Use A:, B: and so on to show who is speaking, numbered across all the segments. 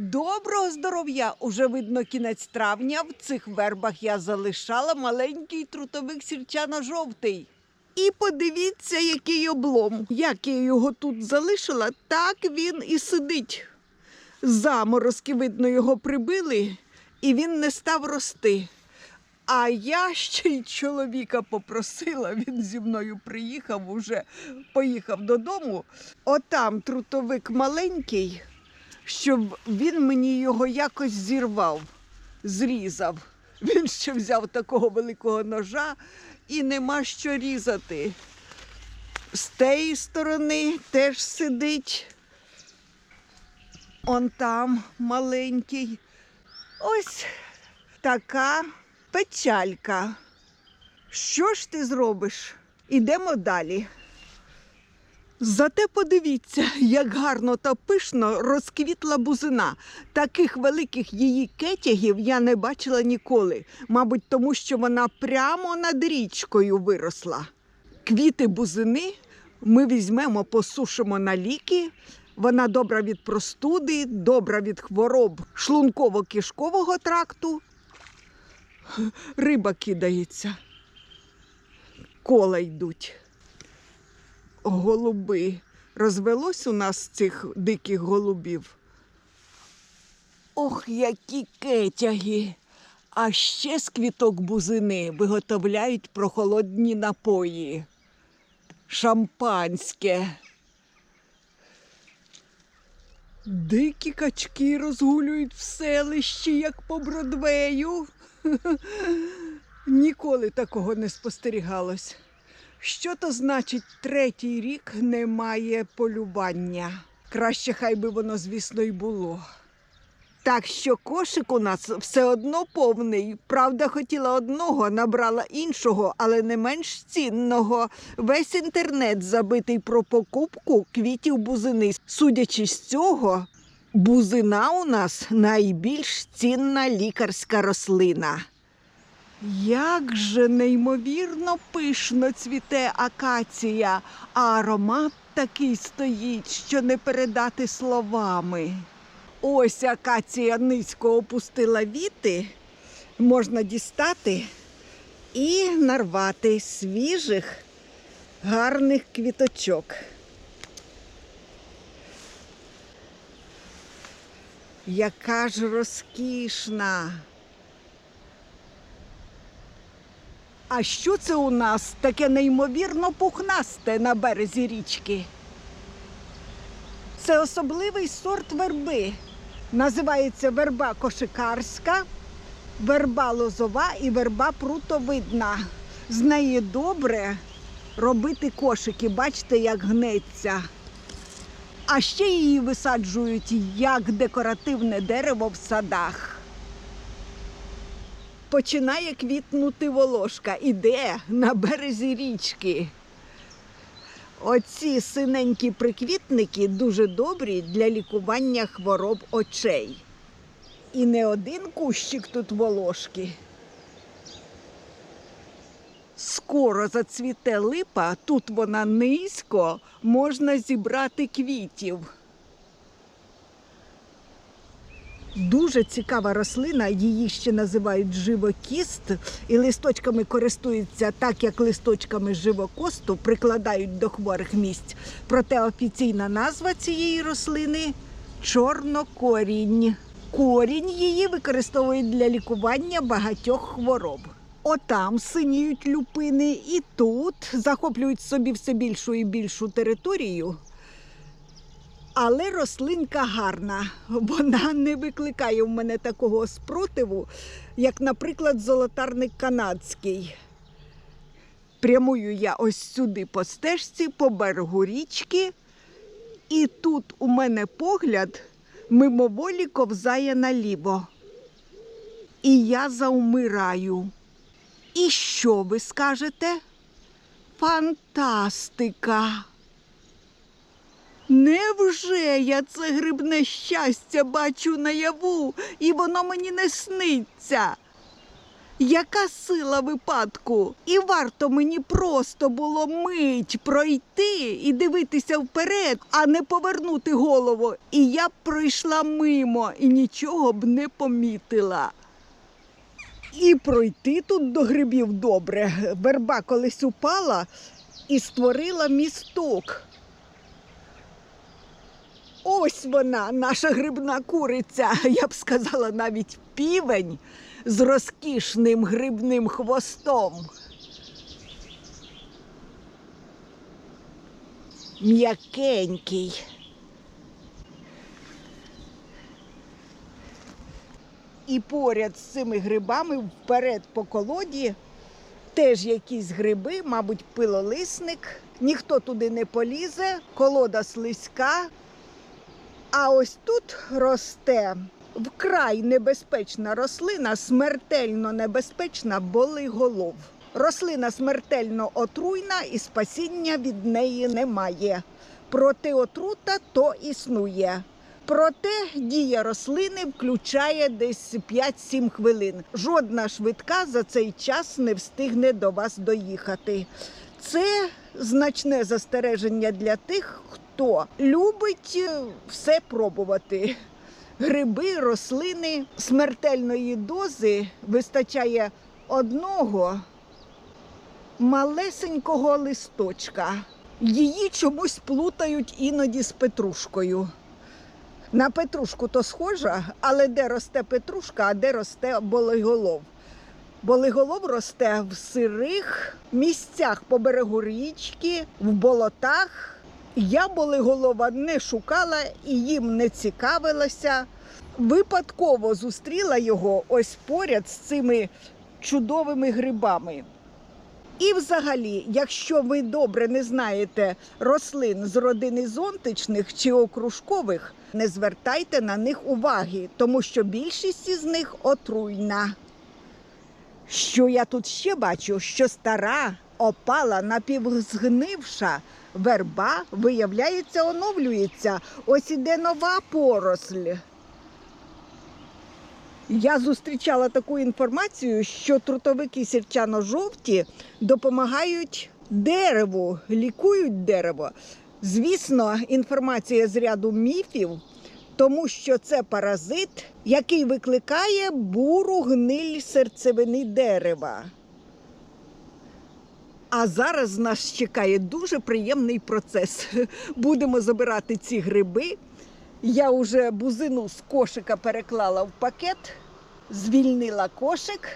A: Доброго здоров'я! Уже видно кінець травня. В цих вербах я залишала маленький трутовик сірчано-жовтий. І подивіться, який облом. Як я його тут залишила, так він і сидить. Заморозки, видно, його прибили, і він не став рости. А я ще й чоловіка попросила, він зі мною приїхав, уже поїхав додому. Отам трутовик маленький, щоб він мені його якось зірвав, зрізав. Він ще взяв такого великого ножа і нема що різати. З тієї сторони теж сидить. Он там маленький. Ось така печалька. Що ж ти зробиш? Ідемо далі. Зате подивіться, як гарно та пишно розквітла бузина. Таких великих її кетягів я не бачила ніколи. Мабуть, тому що вона прямо над річкою виросла. Квіти бузини ми візьмемо, посушимо на ліки. Вона добра від простуди, добра від хвороб шлунково-кишкового тракту. Риба кидається, кола йдуть. Голуби. Розвелось у нас цих диких голубів. Ох, які кетяги! А ще з квіток бузини виготовляють прохолодні напої. Шампанське. Дикі качки розгулюють в селищі, як по Бродвею. Ніколи такого не спостерігалось. Що то значить третій рік немає полювання? Краще хай би воно, звісно, й було. Так що кошик у нас все одно повний. Правда, хотіла одного, набрала іншого, але не менш цінного. Весь інтернет забитий про покупку квітів бузини. Судячи з цього, бузина у нас найбільш цінна лікарська рослина. Як же неймовірно пишно цвіте акація, а аромат такий стоїть, що не передати словами. Ось акація низько опустила віти, можна дістати і нарвати свіжих, гарних квіточок. Яка ж розкішна! А що це у нас таке неймовірно пухнасте на березі річки? Це особливий сорт верби. Називається верба кошикарська, верба лозова і верба прутовидна. З неї добре робити кошики. Бачите, як гнеться. А ще її висаджують як декоративне дерево в садах. Починає квітнути волошка. Іде на березі річки. Оці синенькі приквітники дуже добрі для лікування хвороб очей. І не один кущик тут волошки. Скоро зацвіте липа, тут вона низько, можна зібрати квітів. Дуже цікава рослина, її ще називають живокіст, і листочками користуються так, як листочками живокосту, прикладають до хворих місць. Проте офіційна назва цієї рослини чорнокорінь. Корінь її використовують для лікування багатьох хвороб. Отам синіють люпини, і тут захоплюють собі все більшу і більшу територію. Але рослинка гарна. Вона не викликає в мене такого спротиву, як, наприклад, золотарник канадський. Прямую я ось сюди по стежці, по берегу річки, і тут у мене погляд мимоволі ковзає наліво. І я заумираю. І що ви скажете? Фантастика! Невже я це грибне щастя бачу наяву, і воно мені не сниться? Яка сила випадку? І варто мені просто було мить пройти і дивитися вперед, а не повернути голову. І я б пройшла мимо і нічого б не помітила. І пройти тут до грибів добре. Верба колись упала і створила місток. Ось вона, наша грибна куриця, я б сказала, навіть півень з розкішним грибним хвостом. М'якенький. І поряд з цими грибами вперед по колоді теж якісь гриби, мабуть, пилолисник. Ніхто туди не полізе, колода слизька. А ось тут росте вкрай небезпечна рослина, смертельно небезпечна болиголов. Рослина смертельно отруйна і спасіння від неї немає. Проте отрута то існує. Проте дія рослини включає десь 5-7 хвилин. Жодна швидка за цей час не встигне до вас доїхати. Це значне застереження для тих, хто любить е, все пробувати. Гриби, рослини смертельної дози вистачає одного малесенького листочка. Її чомусь плутають іноді з петрушкою. На петрушку то схожа, але де росте петрушка, а де росте болиголов. Болиголов росте в сирих місцях по берегу річки, в болотах. Я болиголова не шукала і їм не цікавилася. Випадково зустріла його ось поряд з цими чудовими грибами. І взагалі, якщо ви добре не знаєте рослин з родини зонтичних чи окружкових, не звертайте на них уваги, тому що більшість із них отруйна. Що я тут ще бачу, що стара, опала, напівзгнивша верба, виявляється, оновлюється. Ось іде нова поросль. Я зустрічала таку інформацію, що трутовики сірчано-жовті допомагають дереву, лікують дерево. Звісно, інформація з ряду міфів, тому що це паразит, який викликає буру гниль серцевини дерева. А зараз нас чекає дуже приємний процес. Будемо забирати ці гриби. Я вже бузину з кошика переклала в пакет, звільнила кошик.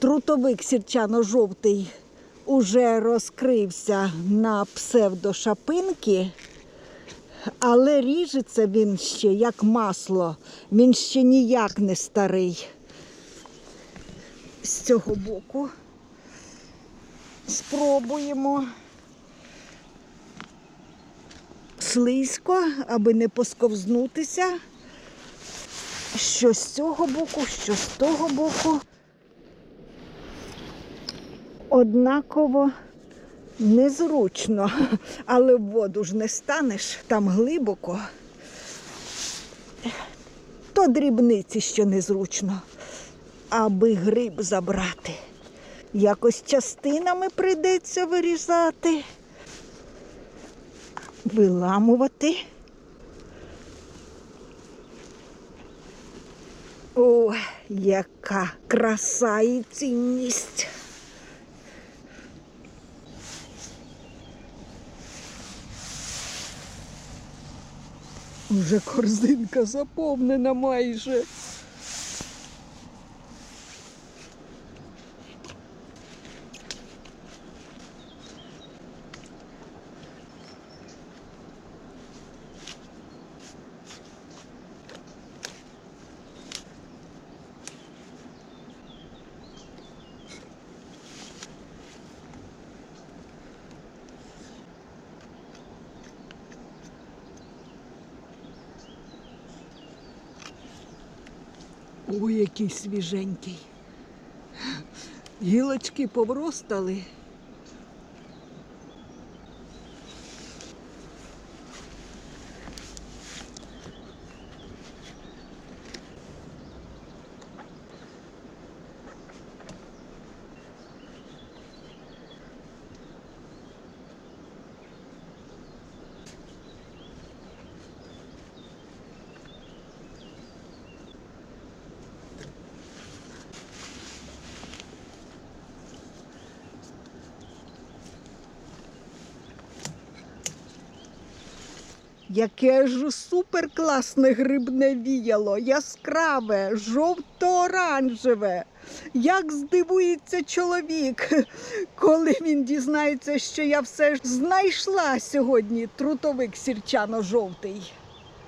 A: Трутовик сірчано-жовтий уже розкрився на псевдошапинки, але ріжеться він ще як масло. Він ще ніяк не старий. З цього боку спробуємо. Слизько, аби не посковзнутися. Що з цього боку, що з того боку. Однаково незручно, але в воду ж не станеш, там глибоко. То дрібниці, що незручно, аби гриб забрати. Якось частинами прийдеться вирізати, виламувати. О, яка краса і цінність. Уже корзинка заповнена майже. Ой, який свіженький. Гілочки повростали. Яке ж суперкласне грибне віяло, яскраве, жовто-оранжеве. Як здивується чоловік, коли він дізнається, що я все ж знайшла сьогодні трутовик сірчано-жовтий.